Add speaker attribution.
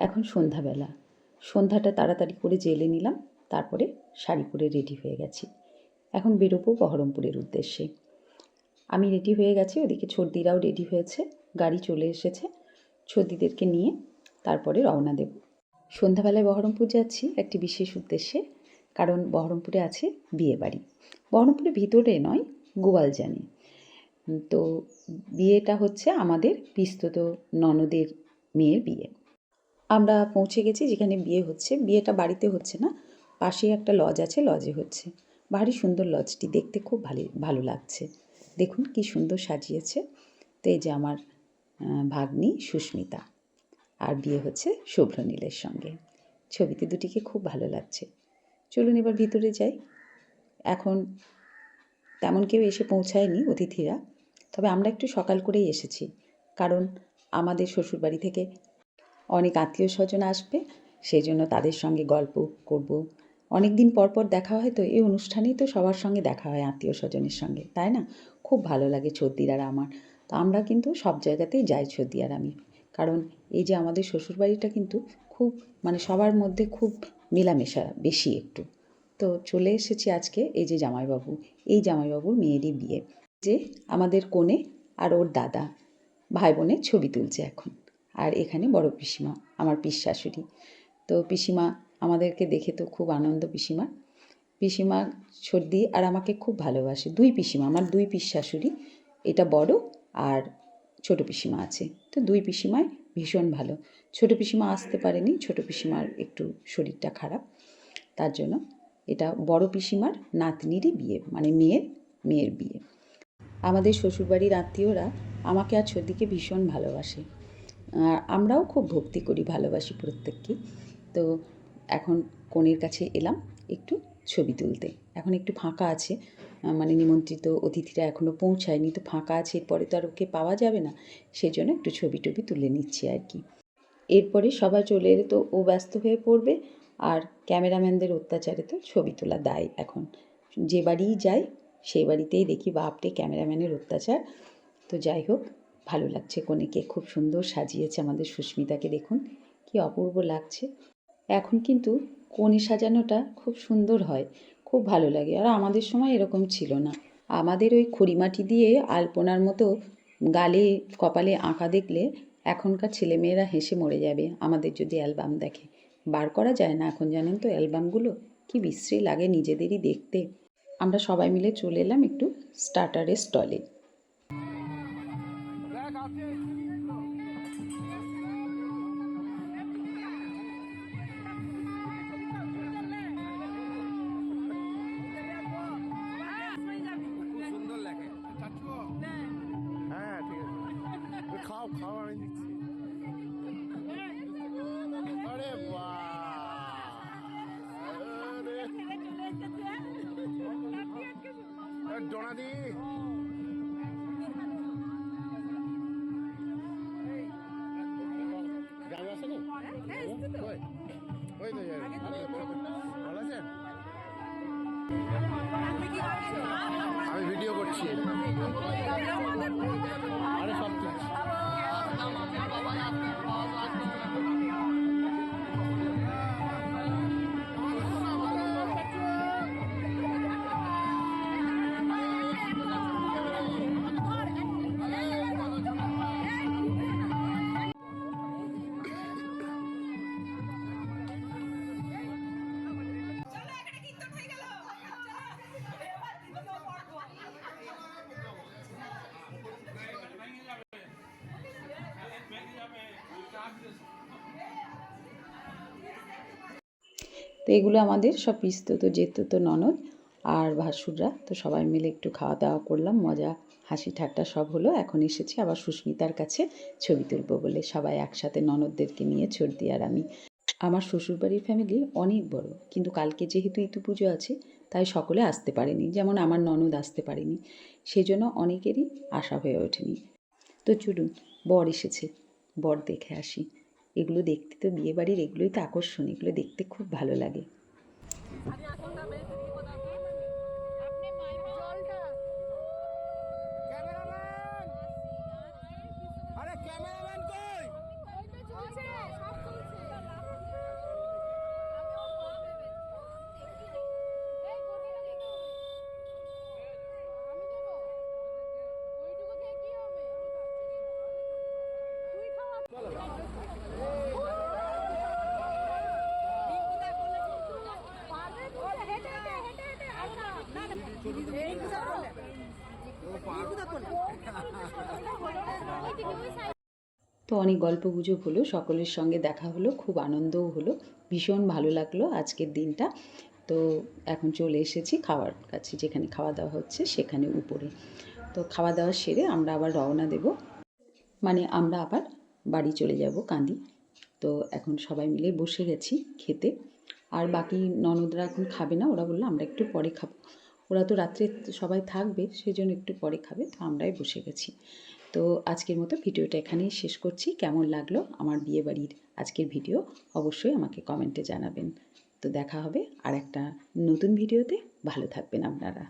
Speaker 1: এখন সন্ধ্যাবেলা। সন্ধ্যাটা তাড়াতাড়ি করে জেলে নিলাম, তারপরে শাড়ি পরে রেডি হয়ে গেছি। এখন বেরোবো বহরমপুরের উদ্দেশ্যে। আমি রেডি হয়ে গেছি, ওদিকে ছর্দিরাও রেডি হয়েছে, গাড়ি চলে এসেছে। ছর্দিদেরকে নিয়ে তারপরে রওনা দেব। সন্ধ্যাবেলায় বহরমপুর যাচ্ছি একটি বিশেষ উদ্দেশ্যে, কারণ বহরমপুরে আছে বিয়ে বাড়ি বহরমপুরের ভিতরে নয় গোয়ালজানে তো বিয়েটা হচ্ছে আমাদের পিস্তত ননদের মেয়ের বিয়ে। আমরা পৌঁছে গেছি যেখানে বিয়ে হচ্ছে। বিয়েটা বাড়িতে হচ্ছে না, পাশেই একটা লজ আছে লজে হচ্ছে। ভারী সুন্দর লজটি দেখতে খুব ভালো ভালো লাগছে। দেখুন কি সুন্দর সাজিয়েছে। তো এই যে আমার ভাগ্নি সুস্মিতা আর বিয়ে হচ্ছে শুভ্রনীলের সঙ্গে। ছবিতে দুটিকে খুব ভালো লাগছে। চলুন এবার ভিতরে যাই। এখন তেমন কেউ এসে পৌঁছায়নি অতিথিরা। তবে আমরা একটু সকাল করেই এসেছি। কারণ আমাদের শ্বশুরবাড়ি থেকে অনেক আত্মীয় স্বজন আসবে সেই জন্য তাদের সঙ্গে গল্প করব। অনেক দিন পর পর দেখা হয় তো, এই অনুষ্ঠানেই তো সবার সঙ্গে দেখা হয় আত্মীয় স্বজনের সঙ্গে, তাই না? খুব ভালো লাগে ছর্দির আর আমার। তো আমরা কিন্তু সব জায়গাতেই যাই ছর্দি আর আমি। কারণ এই যে আমাদের শ্বশুরবাড়িটা কিন্তু খুব মানে সবার মধ্যে খুব মেলামেশা বেশি একটু। তো চলে এসেছি আজকে এই যে জামাইবাবু, এই জামাইবাবুর মেয়েরই বিয়ে। যে আমাদের কোণে আর ওর দাদা, ভাই বোনের ছবি তুলছে এখন। আর এখানে বড় পিসিমা, আমার পিস শাশুড়ি তো পিসিমা আমাদেরকে দেখে তো খুব আনন্দ পিসিমা পিসিমা সর্দি আর আমাকে খুব ভালোবাসে। দুই পিসিমা, আমার দুই পিস শাশুড়ি এটা বড় আর ছোট পিসিমা আছে। তো দুই পিসিমায় ভীষণ ভালো। ছোট পিসিমা আসতে পারেনি, ছোট পিসিমার একটু শরীরটা খারাপ। তার জন্য এটা বড় পিসিমার নাতনিরই বিয়ে মানে মেয়ের মেয়ের বিয়ে। আমাদের শ্বশুরবাড়ির আত্মীয়রা আমাকে আর সর্দিকে ভীষণ ভালোবাসে। আর আমরাও খুব ভক্তি করি, ভালোবাসি প্রত্যেককে। তো এখন কনের কাছে এলাম একটু ছবি তুলতে। এখন একটু ফাঁকা আছে মানে নিমন্ত্রিত অতিথিরা এখনও পৌঁছায়নি, তো ফাঁকা আছে, এরপরে তো আর ওকে পাওয়া যাবে না। সেই জন্য একটু ছবি টবি তুলে নিচ্ছি আর কি। এরপরে সবাই চলে এলে তো ও ব্যস্ত হয়ে পড়বে, আর ক্যামেরাম্যানদের অত্যাচারে তো ছবি তোলা দায় এখন। যে বাড়িই যাই সেই বাড়িতেই দেখি বাপরে ক্যামেরাম্যানের অত্যাচার। তো যাই হোক ভালো লাগছে, কনেকে খুব সুন্দর সাজিয়েছে আমাদের সুস্মিতাকে দেখুন, কি অপূর্ব লাগছে। এখন কিন্তু কনে সাজানোটা খুব সুন্দর হয়, খুব ভালো লাগে। আর আমাদের সময় এরকম ছিল না। আমাদের ওই খড়িমাটি দিয়ে আলপনার মতো গালে, কপালে আঁকা দেখলে এখনকার ছেলেমেয়েরা হেসে মরে যাবে, আমাদের যদি অ্যালবাম দেখে। বার করা যায় না এখন জানেন তো অ্যালবামগুলো? কি বিশ্রী লাগে নিজেদেরই দেখতে। আমরা সবাই মিলে চলে এলাম একটু স্টার্টারের স্টলে।
Speaker 2: আরে ডোনা দি গাড়ি আসেনি ওই ওই তো ভালো আছেন? আমি ভিডিও করছি।
Speaker 1: এগুলো আমাদের সব পিস্তত যেত তো ননদ আর ভাসুররা। তো সবাই মিলে একটু খাওয়া দাওয়া করলাম, মজা, হাসি, ঠাট্টা সব হলো। এখন এসেছি আবার সুস্মিতার কাছে ছবি তুলবো বলে। সবাই একসাথে ননদদেরকে নিয়ে ছর্দি আর আমি। আমার শ্বশুরবাড়ির ফ্যামিলি অনেক বড়, কিন্তু কালকে যেহেতু ইতু পুজো আছে, তাই সকলে আসতে পারেনি। যেমন আমার ননদ আসতে পারেনি সেই জন্য অনেকেরই আশা হয়ে ওঠেনি। তো চলুন, বর এসেছে, বর দেখে আসি। এগুলো দেখতে তো বিয়েবাড়ির এগুলোই তো আকর্ষণ এগুলো দেখতে খুব ভালো লাগে। তো অনেক গল্প গুজব হলো, সকলের সঙ্গে দেখা হলো, খুব আনন্দও হলো, ভীষণ ভালো লাগল আজকের দিনটা। তো এখন চলে এসেছি খাওয়ার কাছে, যেখানে খাওয়া দাওয়া হচ্ছে সেখানে উপরে। তো খাওয়া দাওয়া সেরে আমরা আবার রওনা দেব। মানে আমরা আবার বাড়ি চলে যাব কান্দি। তো এখন সবাই মিলে বসে গেছি খেতে। আর বাকি ননদরা এখন খাবে না, ওরা বলল আমরা একটু পরে খাব। ওরা তো রাত্রে সবাই থাকবে সেই জন্য একটু পরে খাবে, তো আমরাই বসে গেছি। তো আজকের মতো ভিডিওটা এখানেই শেষ করছি। কেমন লাগল আমার বিয়ে বাড়ির আজকের ভিডিও অবশ্যই আমাকে কমেন্টে জানাবেন। তো দেখা হবে আর একটা নতুন ভিডিওতে। ভালো থাকবেন আপনারা।